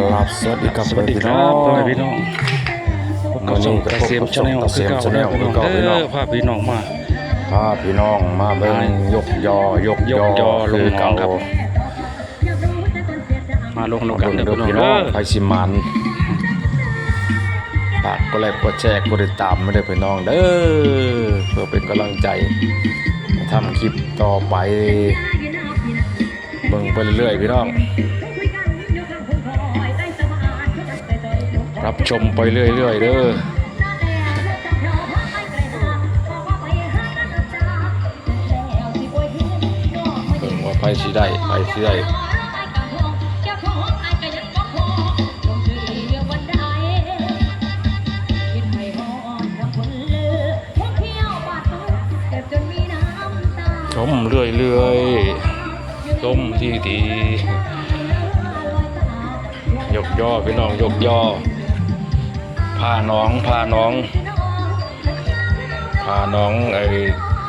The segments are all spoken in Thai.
ครับสวัสดีครับสวัสดีครับพ่อแม่พี่น้องพบกับช่องเกษมชาแนลคือเก่าแล้วพี่น้องเด้อพาพี่น้องมาพาพี่น้องมาเบิ่งยกยอยกยยกยอลงคือน้อเก่างครับมาลงนกกันเบิ่งเด้อเด้อพี่พี่น้น้อองงไผสิมันฝากกดไลค์กดแชร์กดติดตามมาเด้อพี่น้องเด้อเพื่อเป็นกำลังใจทำคลิปต่อไปเบิ่งไปเรื่อยๆพี่น้อง รับชมไปเรื่อยๆเด้อเบิ่งว่าไปสิได้ไปสิได้ชมเรื่อยเรื่อยๆชมที่ดียกย่อพี่น้องยกย่อ พาน้องพาน้องพาน้องไอ้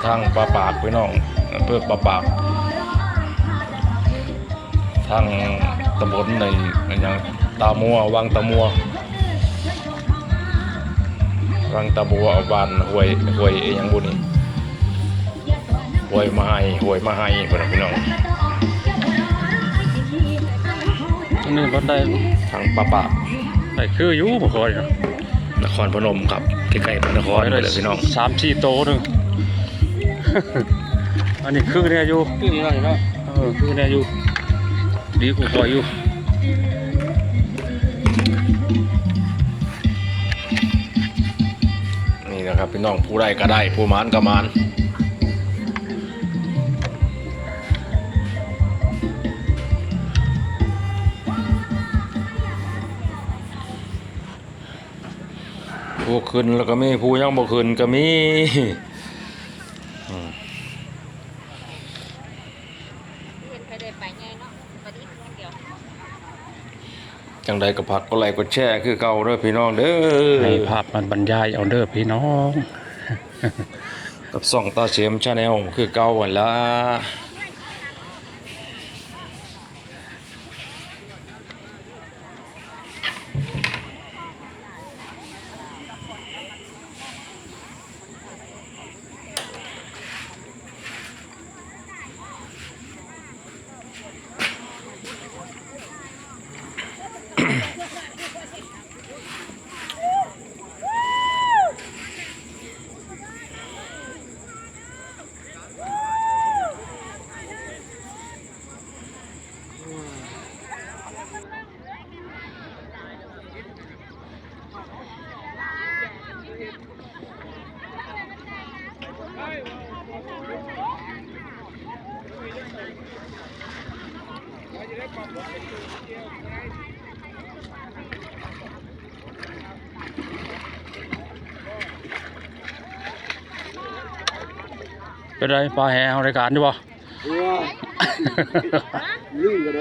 ทางปลาปากพี่น้องอำเพื่อปลาปากทางตำบลในในหยังตามัววังตามัววังตามัวบ้านห้วยห้วยไอ้หยังบุนี่หวยมาให้หวยมาให้พี่น้องพี่น้องอันนี้บ่ได้ทางปะปะได้คืออยู่บ่ค่อยนะ นครพนมครับใกล้ๆพระนครไปเลยพี่น้องสามสี่โตหนึงอันนี้คือแน่อยู่ขึ้นนี่เนาะเออคือแน่อยู่ดีกว่าค่อยอยู่นี่นะครับพี่น้องผู้ใดก็ได้ผู้มานก็มาน ผู้ขึ้นแล้วก็มีผู้ยังบ่ขึ้นก็มีเห็นใครได้ไปไงเนาะตอนนี้เดียวจังใดก็พักก็ไลค์ก็แชร์คือเก่าเด้อพี่น้องเด้อให้ภาพมันบรรยายเอาเด้อพี่น้อง กับส่องตาเสียมชาแนลคือเก่าหั่นละ เป็นไรปลาแห่เอารายการอยู่บ่ลื่นกันเ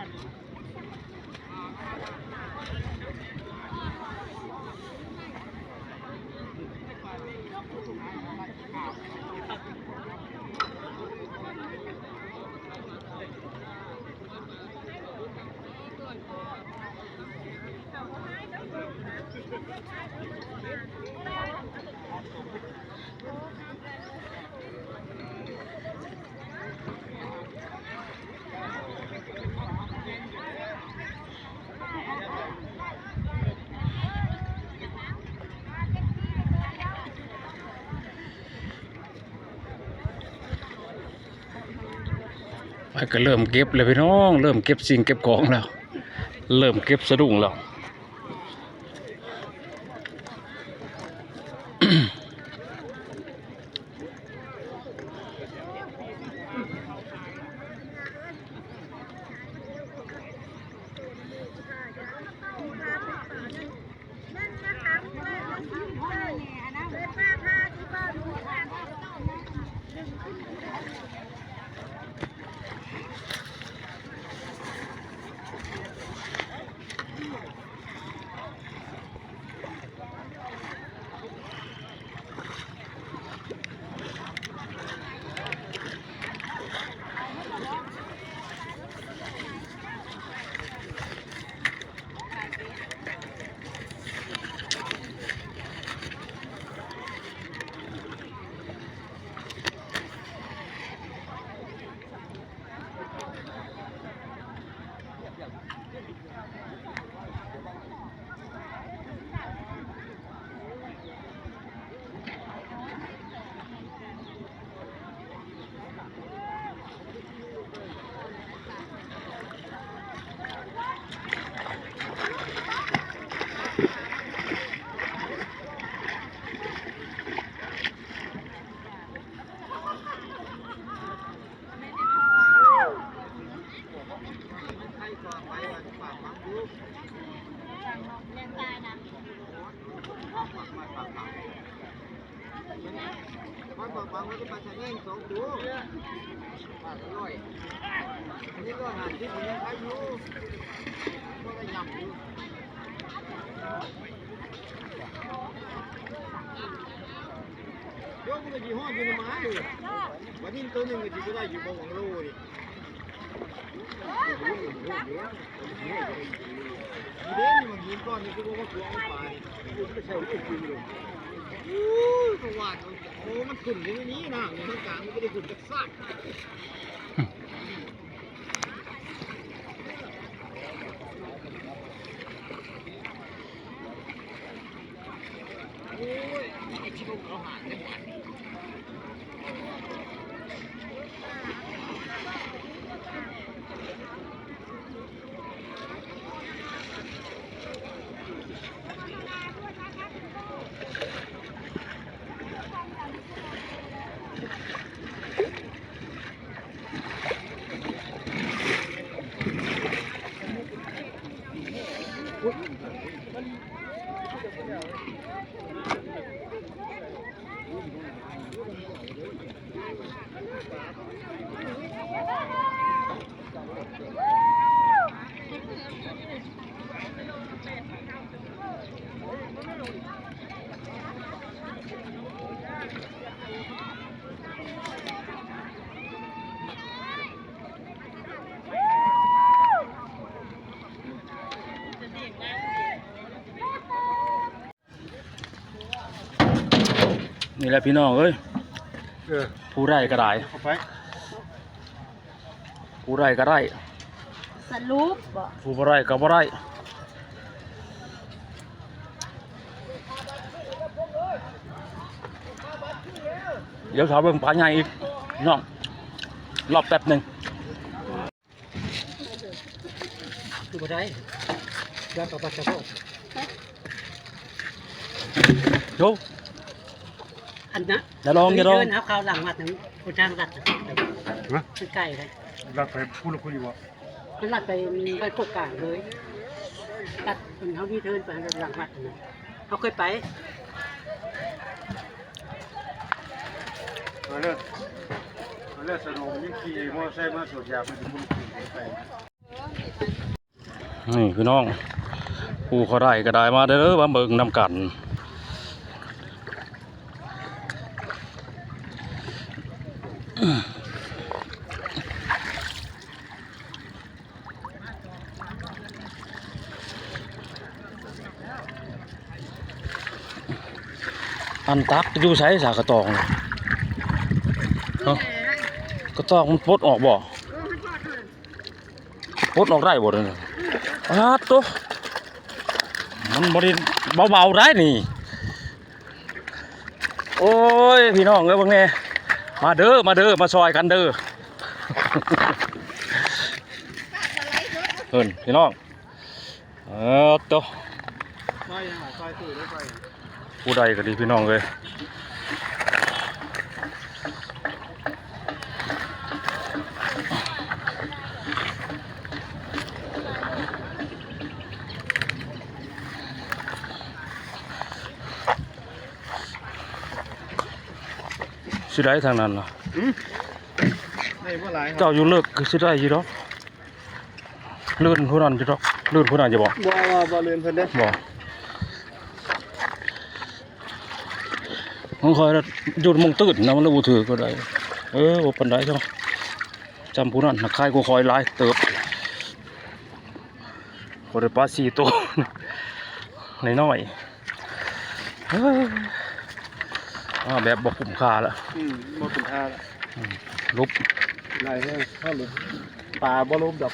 কাটবো ก็เริ่มเก็บเลยพี่น้อง เริ่มเก็บสิ่งเก็บของแล้ว เริ่มเก็บสะดุ้งแล้ว มันบอกบางวันก็ปลาชะแง่งสองตัวปลาอร่อยอันนี้ก็หาที่ผมยังขายอยู่ก็ได้ยำอยู่ยวมันก็ยี่ห้ออยู่ในไม้เลยวันนี้ตัวหนึ่งก็จะได้อยู่บนของโลนี่อีเด่ โอ้มันขึ้นอย่างนี้นะในทางกลางมันก็ได้ขึ้นจากซาก นี่แหละพี่น้องเอ้ยเออผู้ไร่ก็ได้เข้าไปผู้ไร่ก็ได้สรุปบ่ผู้บ่ไร่ก็บ่ไร่เดี๋ยวถามเบิ่งปลาใหญ่อีกพี่น้องรอบแป๊บหนึงดูไปได้ย้อนต่อไปจะพวกโย อันนะอย่าลองอย่าลอง เดินเอาข้าวหลังวัดนั้นคุณทางรัดน่ะมันใกล้เลยรักไปพูดแล้วคุยว่ามันรัดไปไปกดกลางเลยตัดมันเขาที่เทินไปหลังวัดนะเขาเคยไปมาเลิกมาเลิกสนุกยิ่งขี่มอเตอร์ไซค์มาสวดยาไปถึงบุญคุณไปนี่พี่น้องผู้เขาได้ก็ได้มาเด้อมาเบิ่งนำกัน อันตักอยู่ใช้สากระตองน่ะเอ้ากระตองมันปลดออกบ่ปลดออกได้บ่เด้อเนี่ยอ้าตัวมันบ่ได้เบาๆได้นี่ โอ้ย พี่น้องเอ้ยเบิ่งแน่มาเด้อ มาเด้อ มาซอยกันเด้อเพิ่นพี่น้อง เออตะซอยยังไงซอยตู้ได้ซอย ผู้ใดก็ดีพี่น้องเลยสิได้ทางนั้นล่ะได้เมื่อไรครับเจ้าอยู่เลิกคือสิได้อยู่ดอกลื่นผู้นั้นอยู่ดอกลื่นผู้นั้นจะบอกบ่บ่บ่เรือนเพิ่นเด้อบ อกมันคอยแล้วหยุดมงตื่นนะมันเลยบ่ถือก็ได้ เออบ่ปานใดจ้ะจำผู้นั้นนักคายกูคอยหลายเติบบ่ได้ปลาสี่ตัวน้อยๆเอ้ยอ่าแบบบ่คุ้มค่าละอืมบ่เป็นท่าละลุบไรเด้อเข้าเลยปลาบ่ลบดอก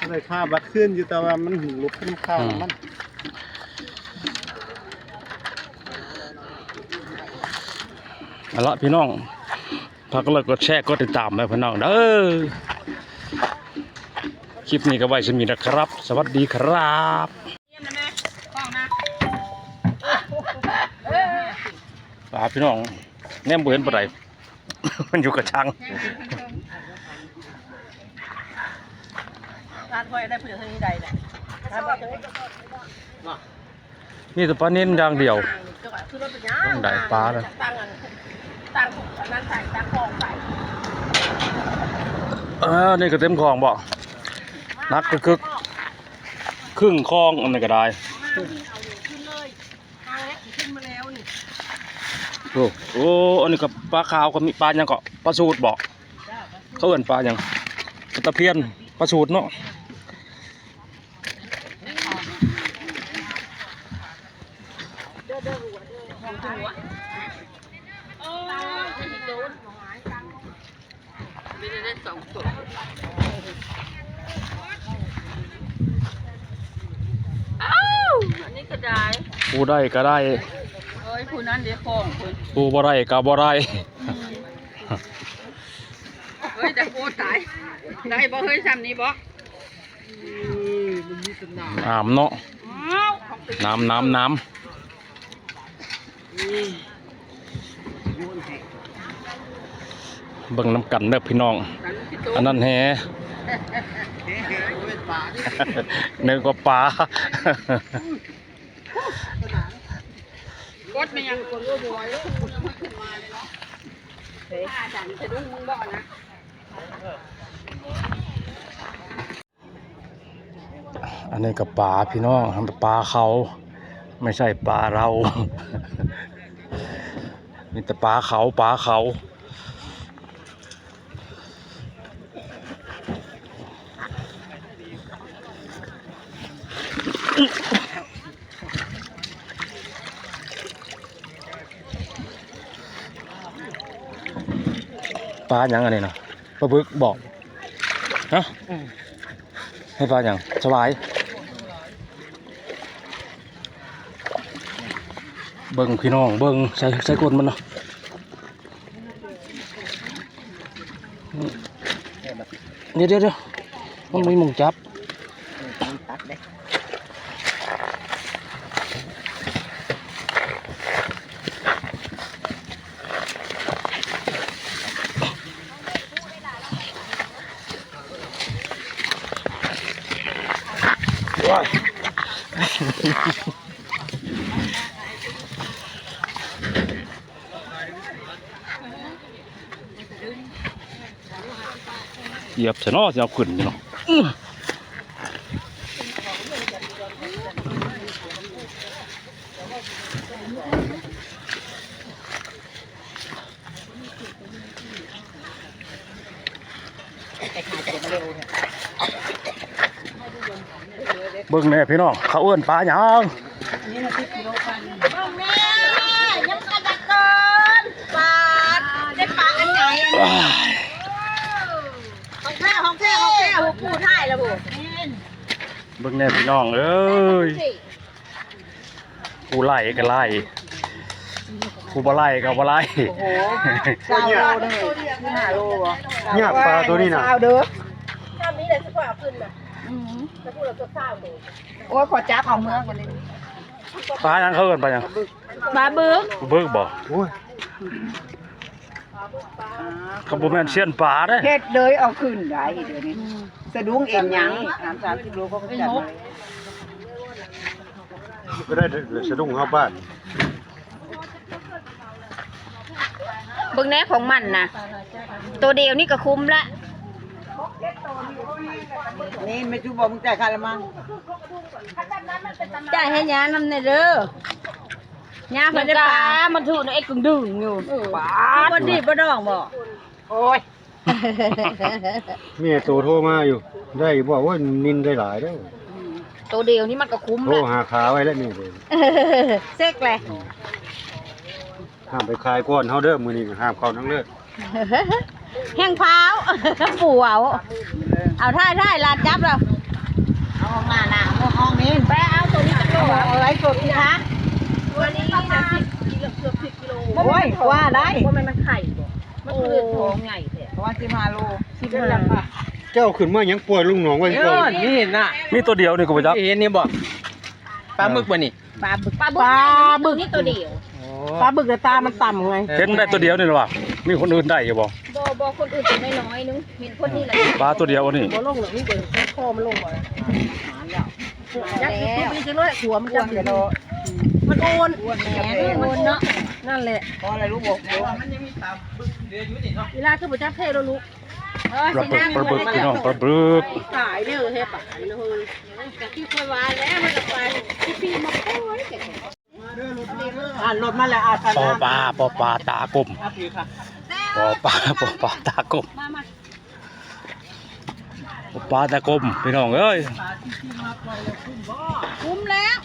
อะไรค่าบัดขึ้นอยู่แต่ว่ามันหึงลบขึ้นข้าวมัน เอาละพี่น้องพักแล้วกดแชร์กดติดตามไปพี่น้องเด้อคลิปนี้ก็ไว้สมีนะครับ สวัสดีครับเยี่ยมนะแม่กล้องนะปลาพี่น้องแนมบ่เห็นปานใดมันอยู่กับชังร้านพ่อยได้เผื่อเท่านี้ใดเนี่ยนพ่แต่ปลาเน้นอย่างเดียวต้องได้ปลาเลย ตั้งอันตั้งอันนั้นใส่ตั้งคลองใส่เออนี่ก็เต็มคลองบ่นักก็คึกครึ่งคลองอันนี้ก็ได้มาพี่เอาอยู่ขึ้นเลยทางเล็กขึ้นมาแล้วนี่โอ้โอ้อันนี้ก็ปลาขาวก็มีปลาหยังก็ปลาสูตรบ่เขาเอิ้นปลาหยังปลาตะเพียนปลาสูตรเนาะเออจะโดน ไม่ได้ได้สองตัวอ้าวอันนี้ก็ได้ผู้ได้ก็ได้เอ้ยคุณนั้นเดี๋ยวฟองคุณผู้บ่ได้ก็บ่ได้เฮ้ยแต่โคตรตายได้บ่เฮ้ยซ้ำนี้บ่มันมีสนามน้ำเนาะอ้าวของตีน้ำน้ำน้ำ เบิ่งน้ำกันเด้อพี่น้องกันพี่โตอันนั้นแฮเฮ้ยเป็นปลาดิเนื้อกว่าปลากดมันยังคนรู้บ่อยเลยเฮ้ยฉันจะดุ้งมึงบ่นะอันนี้กับปลาพี่น้องทำปลาเขา ไม่ใช่ปลาเรา มีแต่ปลาเขาปลาเขา ปลาหยังอันนี้นะปลาบึกบอกฮะให้ปลาหยังสบายเบิ่งพี่น้องเบิ่งใส่ใส่กดมันเนาะเดี๋ยวเดี๋ยวเดี๋ยวมันมีหมุงจับว้ เหยียบซะเนาะสิเอาขึ้นเนาะ เบิ่งแน่พี่น้องเขาเอื้อนปลาหยังเอาแม่ยังกระดักเกินปลาได้ปลาอันไหนว้ายของแท้ของแท้ของแท้หัวปูท่ายแล้วบุเบิ่งแน่พี่น้องเอ้ยกูไล่ก็ไล่กูบ่ไล่ก็บ่ไล่เนี่ยโลนึงห้าโลบ่เนี่ยปลาตัวนี้นะเอาเด้อถ้ามีเดี๋ยวจะเอาขึ้นมา จะพูดเราจะเศร้าเลยโอ้ยขอจับเอาเมืองกันเลยปลายังเขาเอิ้นปลายังปลาบึกเบิกบ่โอ้ยเขาบ่แม่นเสียนปลาเด้เฮ็ดเลยเอาขึ้นได้เดี๋ยวนี้สะดุ้งเอ็นหยังสามสามกิโลก็จับเลยก็ได้สะดุ้งเข้าบ้านเบิ่งแน่ของมันนะตัวเดียวนี่ก็คุ้มละ นี่ไม่ชูบอกมึงจ่ายค่าละมั้งจ่ายให้ยานำในเด้อยาเพิ่นได้ปลามันถูกไอ้กึ่งดึงอยู่ปลาบ่ดีบ่ดองบ่โอ้ยแม่โตโทรมาอยู่ ได้บอกว่านินได้หลายเด้อตัวเดียวนี่มันก็คุ้มโทรละหาขาไว้แล้วนี่เลยเซ็กเลยห้ามไปคายก้อนเฮาเด้อมื้อนี้ห้ามเข้าทั้งเลือด แห้งพร้าวปู่เอาเอาท่ายท่ายลาดจับเราเอาออกมาหน้าห้องนี้ไปเอาตัวนี้จะโลเอาไว้สดนี่คะตัวนี้นะสิบกิโลเกือบสิบกิโลโอ้ยว่าได้ว่ามันมันไข่บ่มันคือท้องใหญ่แท้เพราะว่าสิบห้าโลสิบห้าเจ้าขึ้นมายังป่วยลุงหนองไว้ก่อนนี่เห็นน่ะมีตัวเดียวนี่ก็บ่จักเห็นนี่บ่ปลาหมึกบ่นี่ปลาบึกปลาบึกบึกนี่ตัวเดียวปลาบึกแต่ตามันต่ำไงเห็นได้ตัวเดียวนี่หรอวะมีคนอื่นได้อยู่บ่ บ่บ่คนอื่นตัวน้อยๆนึงเห็นคนนี้แหละปลาตัวเดียวนี่บ่ลงหรอกนี่เกิดคอมันลงบ่ยักษ์ตัวนี้จะน้อยหัวมันจะเดี๋ยวเรามันโอนอ้วนแหแหมมมันโอนเนาะนั่นแหละเพราะอะไรรู้บ่มันเวลาคือบ่จับเท่แล้วลูกเออปลาสิบึกนั่งปลาบึกพี่น้องปลาบึกตายเด้อเฮ็ดปากนี่เฮ้ยจากที่เคยว่าแล้วมันก็ไปที่พี่มาโอ้ยอ่านรถมาแล้วอ่านปอปลาปอปลาตากลมอะพี่ค่ะ ปอปลาปอปลาตากลมปอปลาตากลมพี่น้องเอ้ย คุ้มแล้ว